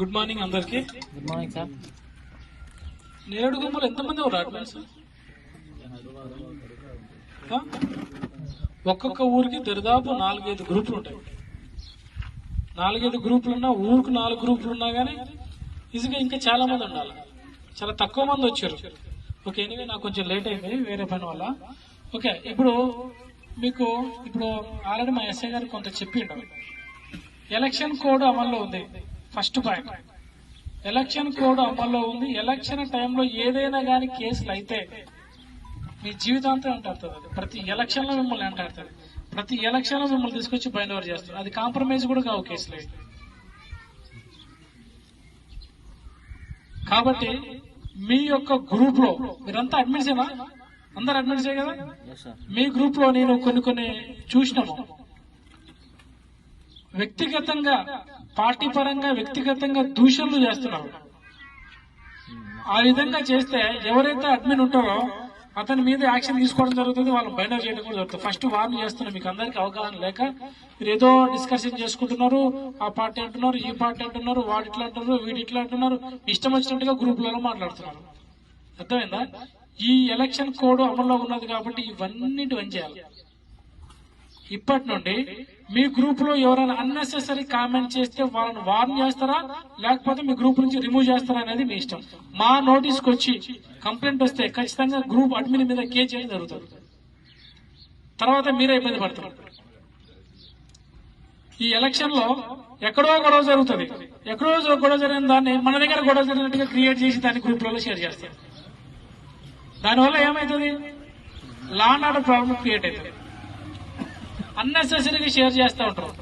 Good morning అందరికి. Good morning sir నేరేడు గుమ్మలు ఎంతమంది ఉన్నారు అడ్మిన్స్? ఒక్కొక్క ఊరికి దరిదాపు నాలుగైదు గ్రూపులు ఉంటాయి. నాలుగైదు గ్రూపులు ఉన్నా ఊరికి నాలుగు గ్రూపులు ఉన్నా కానీ ఈజీగా ఇంకా చాలా మంది ఉండాలి. చాలా తక్కువ మంది వచ్చారు. ఓకే ఎనివే నాకు కొంచెం లేట్ అయింది వేరే పని వల్ల. ఓకే ఇప్పుడు మీకు ఇప్పుడు ఆల్రెడీ మా ఎస్ఐ గారు కొంత చెప్పిండు. ఎలక్షన్ కోడ్ అమల్లో ఉంది. First point. ఎలక్షన్ కోడ్ అమల్లో ఉంది. ఎలక్షన్ టైంలో ఏదైనా కానీ కేసులు అయితే మీ జీవితాంతం అంటాడుతుంది అది. ప్రతి ఎలక్షన్లో మిమ్మల్ని అంటాడుతుంది ప్రతి ఎలక్షన్లో మిమ్మల్ని తీసుకొచ్చి బైండ్ ఓవర్ చేస్తుంది అది కాంప్రమైజ్ కూడా కావు కేసులు. కాబట్టి మీ యొక్క గ్రూప్లో మీరంతా అడ్మిట్సేనా అందరు అడ్మిట్సే కదా? మీ గ్రూప్లో నేను కొన్ని కొన్ని చూసినాము. వ్యక్తిగతంగా పార్టీ పరంగా వ్యక్తిగతంగా దూషణలు చేస్తున్నారు. ఆ విధంగా చేస్తే ఎవరైతే అడ్మిన్ ఉంటారో అతని మీద యాక్షన్ తీసుకోవడం జరుగుతుంది వాళ్ళు బైండర్ చేయడం కూడా జరుగుతుంది. ఫస్ట్ వార్న్ చేస్తున్నారు మీకు అందరికి అవగాహన లేక మీరు ఏదో డిస్కషన్ చేసుకుంటున్నారు ఆ పార్టీ అంటున్నారు ఈ పార్టీ అంటున్నారు వాడు ఇట్లా అంటున్నారు వీడు ఇట్లా అంటున్నారు ఇష్టం వచ్చినట్టుగా గ్రూపులలో మాట్లాడుతున్నారు. అర్థమైందా? ఈ ఎలక్షన్ కోడ్ అమల్లో ఉన్నది కాబట్టి ఇవన్నీ పనిచేయాలి చేయాలి. ఇప్పటి నుండి మీ గ్రూప్లో ఎవరైనా అన్నెసెసరీ కామెంట్ చేస్తే వాళ్ళని వార్న్ చేస్తారా? లేకపోతే మీ గ్రూప్ నుంచి రిమూవ్ చేస్తారా అనేది మీ ఇష్టం. మా నోటీస్కి వచ్చి కంప్లైంట్ వస్తే ఖచ్చితంగా గ్రూప్ అడ్మిన్ మీద కేసు చేయడం జరుగుతుంది. తర్వాత మీరే ఇబ్బంది పడతారు. ఈ ఎలక్షన్లో ఎక్కడో గొడవ జరుగుతుంది. ఎక్కడో గొడవ జరిగిన దాన్ని మన దగ్గర గొడవ జరిగినట్టుగా క్రియేట్ చేసి దాన్ని గ్రూప్లలో షేర్ చేస్తారు. దానివల్ల ఏమవుతుంది లాండ్ ఆర్డర్ ప్రాబ్లం క్రియేట్ అవుతుంది. అన్నెసెసరీగా షేర్ చేస్తూ ఉంటారు.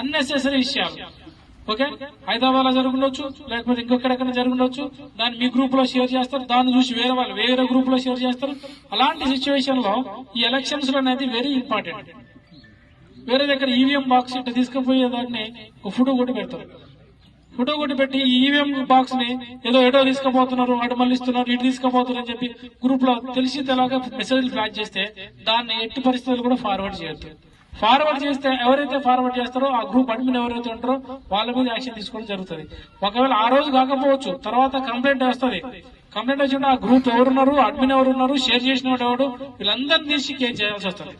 అన్నెసెసరీ విషయాలు. ఓకే హైదరాబాద్లో జరుగుండొచ్చు లేకపోతే ఇంకొకడెక్కడ జరుగుండొచ్చు దాన్ని మీ గ్రూప్లో షేర్ చేస్తారు దాన్ని చూసి వేరే వాళ్ళు వేరే గ్రూప్లో షేర్ చేస్తారు. అలాంటి సిచ్యువేషన్లో ఈ ఎలక్షన్స్లో అనేది వెరీ ఇంపార్టెంట్ వేరే దగ్గర ఈవీఎం బాక్స్ ఇట్లా తీసుకుపోయే దాన్ని ఒక ఫోటో కొట్టి పెడతారు. ఫోటో కొట్టి పెట్టి ఈవీఎం బాక్స్ని ఏదో ఎటో తీసుకుపోతున్నారు అటు మళ్ళిస్తున్నారు ఇటు తీసుకుపోతున్నారు అని చెప్పి గ్రూప్లో తెలిసి తెలాగా మెసేజ్ ఫ్లాట్ చేస్తే దాన్ని ఎట్టి పరిస్థితులు కూడా ఫార్వర్డ్ చేయొద్దు. ఫార్వర్డ్ చేస్తే ఎవరైతే ఫార్వర్డ్ చేస్తారో ఆ గ్రూప్ అడ్మిన్ ఎవరైతే ఉంటారో వాళ్ళ మీద యాక్షన్ తీసుకోవడం జరుగుతుంది. ఒకవేళ ఆ రోజు కాకపోవచ్చు తర్వాత కంప్లైంట్ వస్తుంది. కంప్లైంట్ వచ్చిన ఆ గ్రూప్ ఎవరున్నారు అడ్మిన్ ఎవరున్నారు షేర్ చేసిన వాడు ఎవడు వీళ్ళందరినీ తీసి కేర్ చేయాల్సి వస్తుంది.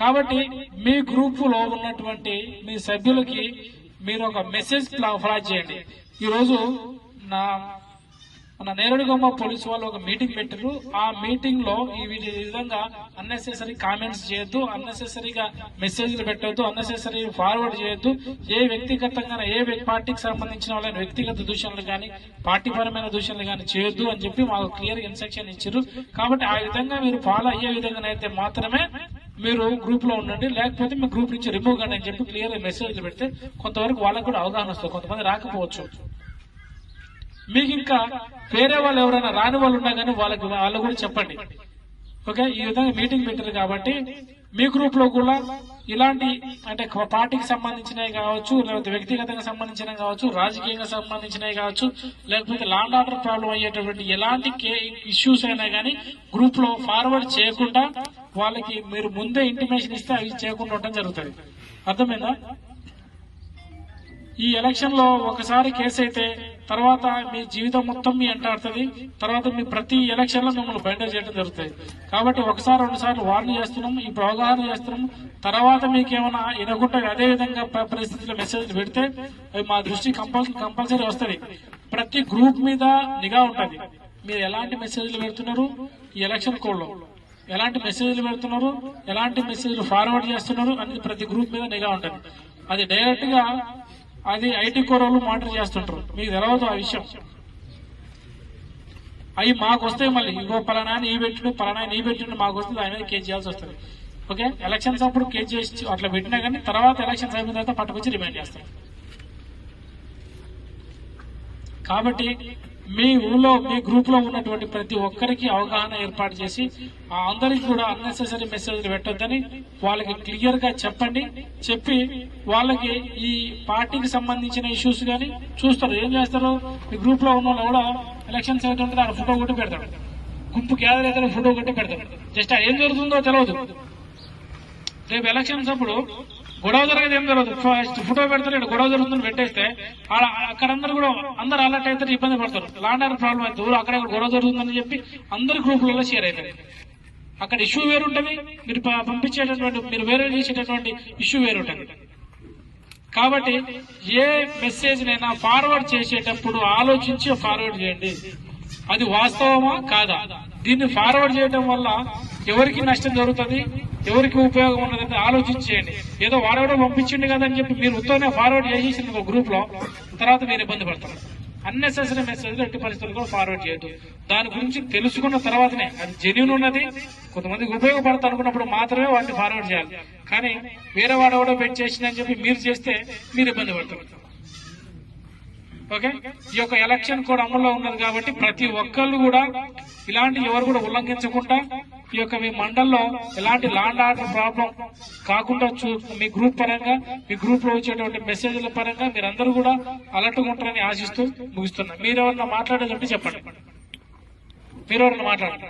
కాబట్టి మీ గ్రూప్లో ఉన్నటువంటి మీ సభ్యులకి మీరు ఒక మెసేజ్ ఫ్లాగ్ చేయండి. ఈ రోజు నా మన నేరుడుగమ్మ పోలీసు వాళ్ళు ఒక మీటింగ్ పెట్టారు ఆ మీటింగ్లో ఈ విధంగా అన్నెసెసరీ కామెంట్స్ చేయొద్దు అన్నెసెసరీగా మెసేజ్లు పెట్టొద్దు అన్నెసెసరీ ఫార్వర్డ్ చేయొద్దు. ఏ వ్యక్తిగతంగా ఏ పార్టీకి సంబంధించిన వాళ్ళని వ్యక్తిగత దూషణలు కానీ పార్టీ పరమైన దూషణలు కానీ చేయొద్దు అని చెప్పి మాకు క్లియర్ ఇన్స్ట్రక్షన్ ఇచ్చారు కాబట్టి ఆ విధంగా మీరు ఫాలో అయ్యే విధంగానైతే మాత్రమే మీరు గ్రూప్లో ఉండండి. లేకపోతే మీ గ్రూప్ నుంచి రిమూవ్ కండి అని చెప్పి క్లియర్ మెసేజ్లు పెడితే కొంతవరకు వాళ్ళకు కూడా అవగాహన వస్తుంది. కొంతమంది రాకపోవచ్చు. మీకు ఇంకా వేరే వాళ్ళు ఎవరైనా రాని వాళ్ళు ఉన్నా కానీ వాళ్ళకి వాళ్ళు కూడా చెప్పండి. ఓకే? ఈ విధంగా మీటింగ్ పెట్టారు కాబట్టి మీ గ్రూప్లో కూడా ఇలాంటి అంటే పార్టీకి సంబంధించినవి కావచ్చు లేకపోతే వ్యక్తిగతంగా సంబంధించినవి కావచ్చు రాజకీయంగా సంబంధించినవి కావచ్చు లేకపోతే లాండ్ ఆర్డర్ ప్రాబ్లం అయ్యేటటువంటి ఎలాంటి ఇష్యూస్ అయినా కానీ గ్రూప్లో ఫార్వర్డ్ చేయకుండా వాళ్ళకి మీరు ముందే ఇంటిమేషన్ ఇస్తే అవి చేయకుండా ఉండడం జరుగుతుంది. అర్థమైందా? ఈ ఎలక్షన్లో ఒకసారి కేసు అయితే తర్వాత మీ జీవితం మొత్తం మీ అంటాడుతుంది తర్వాత మీ ప్రతి ఎలక్షన్లో మిమ్మల్ని బయట చేయడం జరుగుతుంది. కాబట్టి ఒకసారి రెండు సార్లు వార్న్ చేస్తున్నాం ఈ అవగాహన చేస్తున్నాం. తర్వాత మీకు ఏమైనా వినకుండా అదే విధంగా పరిస్థితుల్లో మెసేజ్ పెడితే అవి మా దృష్టి కంపల్సరీ కంపల్సరీ వస్తుంది. ప్రతి గ్రూప్ మీద నిఘా ఉంటుంది. మీరు ఎలాంటి మెసేజ్లు పెడుతున్నారు? ఈ ఎలక్షన్ కోడ్లో ఎలాంటి మెసేజ్లు పెడుతున్నారు? ఎలాంటి మెసేజ్లు ఫార్వర్డ్ చేస్తున్నారు? అనేది ప్రతి గ్రూప్ మీద నిఘా ఉంటుంది. అది డైరెక్ట్గా అది ఐటీ కూరలు మానిటర్ చేస్తుంటారు. మీకు తెలవదు ఆ విషయం. అవి మాకు వస్తాయి మళ్ళీ ఇంకో పలానా ఈ పెట్టిండు పలానా ఈ పెట్టిండు మాకు వస్తుంది ఆయన మీద కేసు చేయాల్సి వస్తుంది. ఓకే? ఎలక్షన్స్ అప్పుడు కేసు చేసి అట్లా పెట్టినా కానీ తర్వాత ఎలక్షన్స్ అయిపోయిన తర్వాత పట్టుకొచ్చి రిమైండ్ చేస్తారు. కాబట్టి మీ ఊళ్ళో మీ గ్రూప్లో ఉన్నటువంటి ప్రతి ఒక్కరికి అవగాహన ఏర్పాటు చేసి ఆ అందరికి కూడా అన్నెసెసరీ మెసేజ్లు పెట్టొద్దని వాళ్ళకి క్లియర్గా చెప్పండి. చెప్పి వాళ్ళకి ఈ పార్టీకి సంబంధించిన ఇష్యూస్ కానీ చూస్తారు. ఏం చేస్తారు? మీ గ్రూప్లో ఉన్న వాళ్ళు కూడా ఎలక్షన్స్ అవుతుంటే అక్కడ ఫోటో కొట్టి పెడతాడు. గుంపు గ్యాదర్ అయితే ఫోటో కొట్టి పెడతాడు. జస్ట్ ఏం జరుగుతుందో తెలియదు రేపు ఎలక్షన్స్ అప్పుడు గొడవ జరిగేది ఏం జరగదు. ఫస్ట్ ఫోటో పెడతారు ఇక్కడ గొడవ జరుగుతుందని పెట్టేస్తే అక్కడ అందరు కూడా అందరు అలర్ట్ అవుతారు ఇబ్బంది పడతారు. లాండ్ ఆర్డర్ ప్రాబ్లం అయితే ఊరు అక్కడ గొడవ జరుగుతుందని చెప్పి అందరి గ్రూపులలో షేర్ అవుతారు అక్కడ ఇష్యూ వేరుంటది మీరు పంపించేటటువంటి మీరు వేరే చేసేటటువంటి ఇష్యూ వేరుంటది కాబట్టి ఏ మెసేజ్ నైనా ఫార్వర్డ్ చేసేటప్పుడు ఆలోచించి ఫార్వర్డ్ చేయండి. అది వాస్తవమా? కాదా? దీన్ని ఫార్వర్డ్ చేయడం వల్ల ఎవరికి నష్టం జరుగుతుంది? ఎవరికి ఉపయోగం ఉన్నదంటే ఆలోచించేయండి ఏదో వాడెవడో పంపించిండు కదా అని చెప్పి మీరు ఉత్తోనే ఫార్వర్డ్ చేసేసింది ఒక గ్రూప్లో. తర్వాత మీరు ఇబ్బంది పడతారు. అన్నెసెసరీ మెసేజ్ ఎట్టి పరిస్థితులు కూడా ఫార్వర్డ్ చేయొద్దు. దాని గురించి తెలుసుకున్న తర్వాతనే అది జెన్యున్ ఉన్నది. కొంతమందికి ఉపయోగపడతా అనుకున్నప్పుడు మాత్రమే వాటిని ఫార్వర్డ్ చేయాలి. కానీ వేరే వాడెవడో పెట్టి చేసిందని చెప్పి మీరు చేస్తే మీరు ఇబ్బంది పడతారు. ఓకే ఈ యొక్క ఎలక్షన్ కూడా అమల్లో ఉన్నది కాబట్టి ప్రతి ఒక్కళ్ళు కూడా ఇలాంటి ఎవరు కూడా ఉల్లంఘించకుండా ఈ యొక్క మీ మండల్లో ఎలాంటి లాండ్ ఆర్డర్ ప్రాబ్లం కాకుండా మీ గ్రూప్ పరంగా మీ గ్రూప్లో వచ్చేటువంటి మెసేజ్ల పరంగా మీరందరూ కూడా అలర్ట్ ఉంటారని ఆశిస్తూ ముగిస్తున్నా. మీరెవరన్నా మాట్లాడేదంటే చెప్పండి. మీరెవరన్నా మాట్లాడండి.